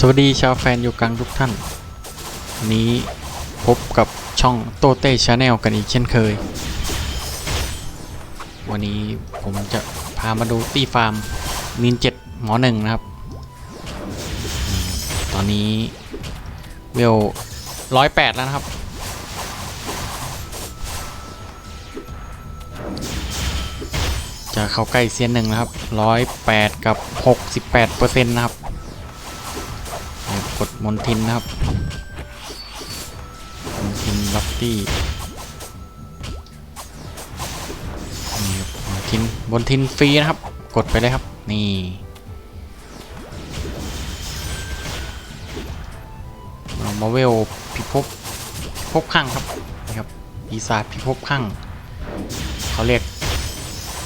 สวัสดีชาวแฟนอยู่กลางทุกท่าน นี้พบกับช่องโตเต้ชาแนลกันอีกเช่นเคย วันนี้ผมจะพามาดูตีฟาร์มมีนเจ็ดหมอหนึ่งนะครับ ตอนนี้เวลร้อยแปดแล้วนะครับ จะเข้าใกล้เซียนหนึ่งนะครับร้อยแปดกับหกสิบแปดเปอร์เซ็นต์นะครับ กดมนทินนะครับมนทินล็อกตี้นี่ครับมนทินบนทินฟรีนะครับ กดไปเลยครับ นี่เรามาเวลพิภพพิภพข้างครับนี่ครับปีศาจพิภพข้างเขาเรียก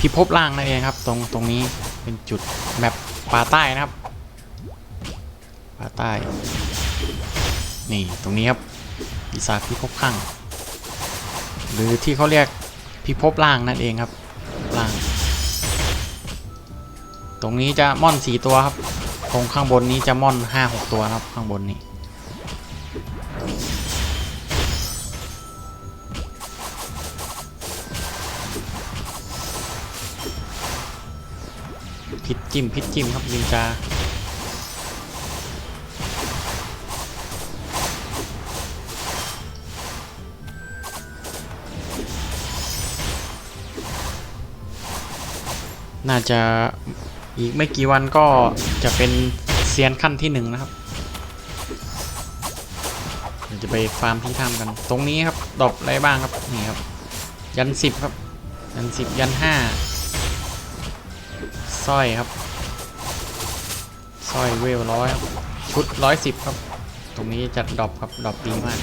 พิภพล่างนั่นเองครับ ตรงตรงนี้เป็นจุดแมปป่าใต้นะครับาใต้ นี่ตรงนี้ครับปีศาจพิภพข้าง หรือที่เขาเรียกพิภพล่างนั่นเองครับล่าง ตรงนี้จะม่อนสี่ตัวครับตรงข้างบนนี้จะม่อนห้าหกตัวครับข้างบนนี้พิษจิ้มพิษจิ้มครับนินจา น่าจะอีกไม่กี่วันก็จะเป็นเซียนขั้นที่หนึ่งนะครับเดี๋ยวจะไปฟาร์มที่ทำกัน ตรงนี้ครับดอปอะไรบ้างครับนี่ครับ ยันสิบครับ ยันสิบยันห้าสร้อยครับสร้อยเวลร้อยครับชุดร้อยสิบครับ ตรงนี้จัดดอปครับดอปดีมาก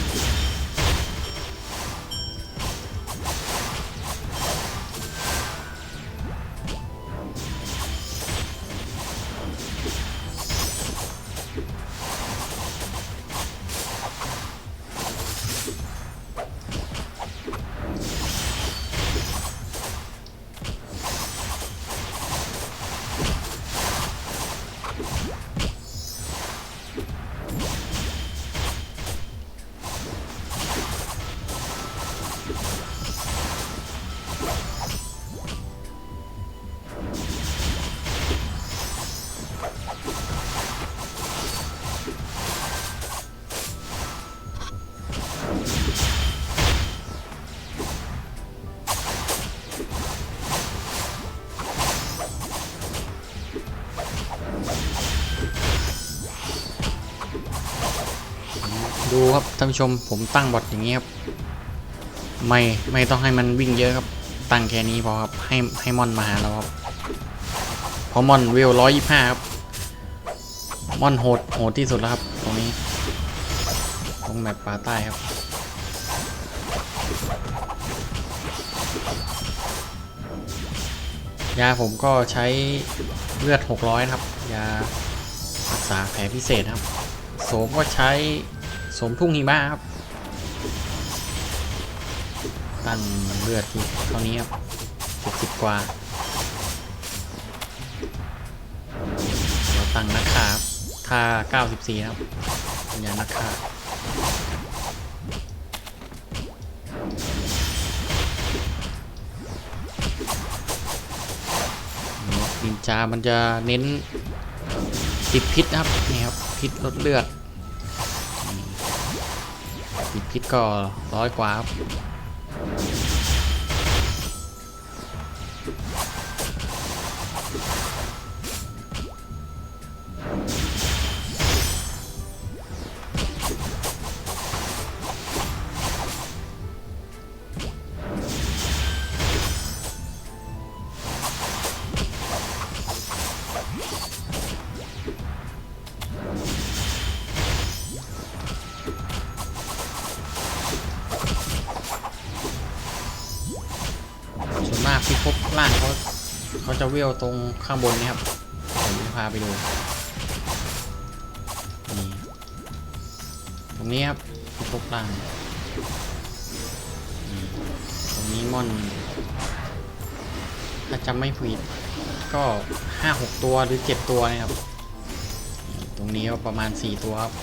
ดูครับท่านผู้ชมผมตั้งบอทอย่างนี้ครับไม่ไม่ต้องให้มันวิ่งเยอะครับ ตั้งแค่นี้พอครับให้ให้มอนมาหาเราครับเพราะมอนเวลร้อยยี่ห้าครับมอนโหดโหดที่สุดแล้วครับ ตรงนี้ตรงแมปป่าใต้ครับยาผมก็ใช้เลือด 600 นะครับ ยารักษาแผลพิเศษครับ โสมก็ใช้ สมทุ่งหิมะครับตั้งเลือดที่เท่านี้ครับ70กว่าเราตั้งนักฆ่าบท่า 94 ครับเป็นยานักฆ่านินจามันจะเน้นติดพิษนะครับนี่ครับ พิษลดเลือด ติดพิษก็ร้อยกว่าครับ ที่พบล่างเขาเขาจะเวลตรงข้างบนนี่ครับ ผมจะพาไปดู นี่ ตรงนี้ครับที่พบล่าง ตรงนี้ม่อน ถ้าจำไม่ผิดก็ห้าหกตัวหรือเจ็ดตัวนะครับ ตรงนี้ก็ประมาณ4ตัวครับ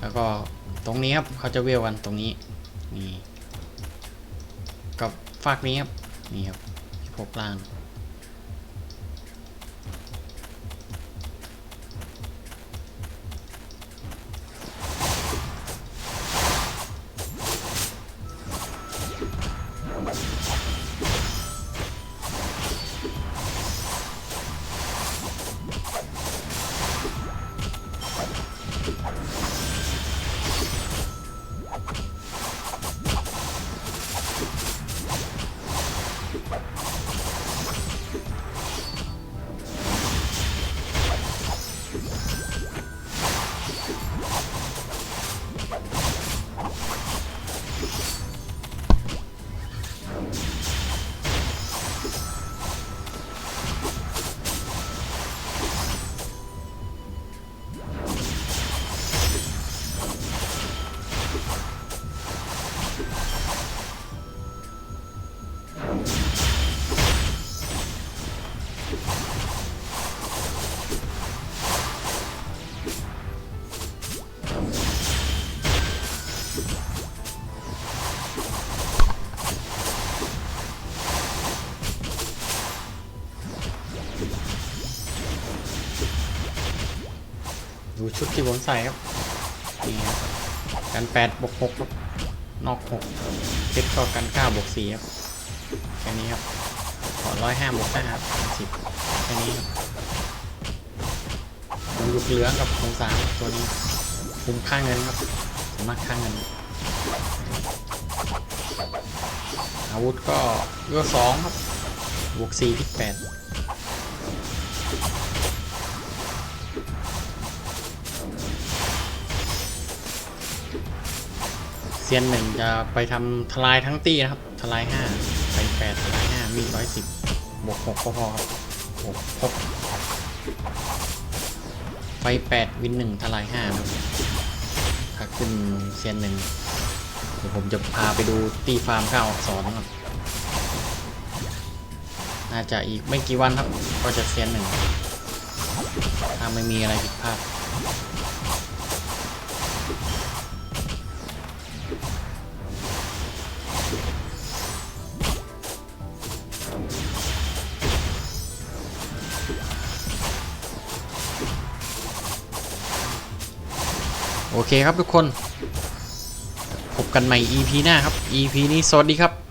แล้วก็ตรงนี้ครับเขาจะเวลกันตรงนี้ นี่ กับฝากนี้ครับ นี่ครับพบล่าง ดูชุดที่ผมใส่ครับนี่ครับกันแปดบวกหกครับนอกหกเซ็ตก็กันเก้าบวกสี่ครับแค่นี้ครับขอร้อยห้าบวกห้าครับสิบแค่นี้ครับมันลูกเหลืองกับโครงสามตัวนี้คุ้มค่าเงินครับสามารถค่าเงิน อาวุธก็เลือสองครับบวกสี่ที่แปด เซียนหนึ่งจะไปทำทลายทั้งตีนะครับ ทลายห้าไปแปดทลายห้ามีร้อยสิบบวกหกก็พอครับหกครบไฟแปดวินหนึ่งทลายห้าครับถ้าขึ้นเซียนหนึ่งเดี๋ยวผมจะพาไปดูตีฟาร์มข้าวอักษรครับ น่าจะอีกไม่กี่วันครับ ก็จะเซียนหนึ่งถ้าไม่มีอะไรผิดพลาด เคครับทุกคน พบกันใหม่ EP หน้าครับ EP นี้สวัสดีครับ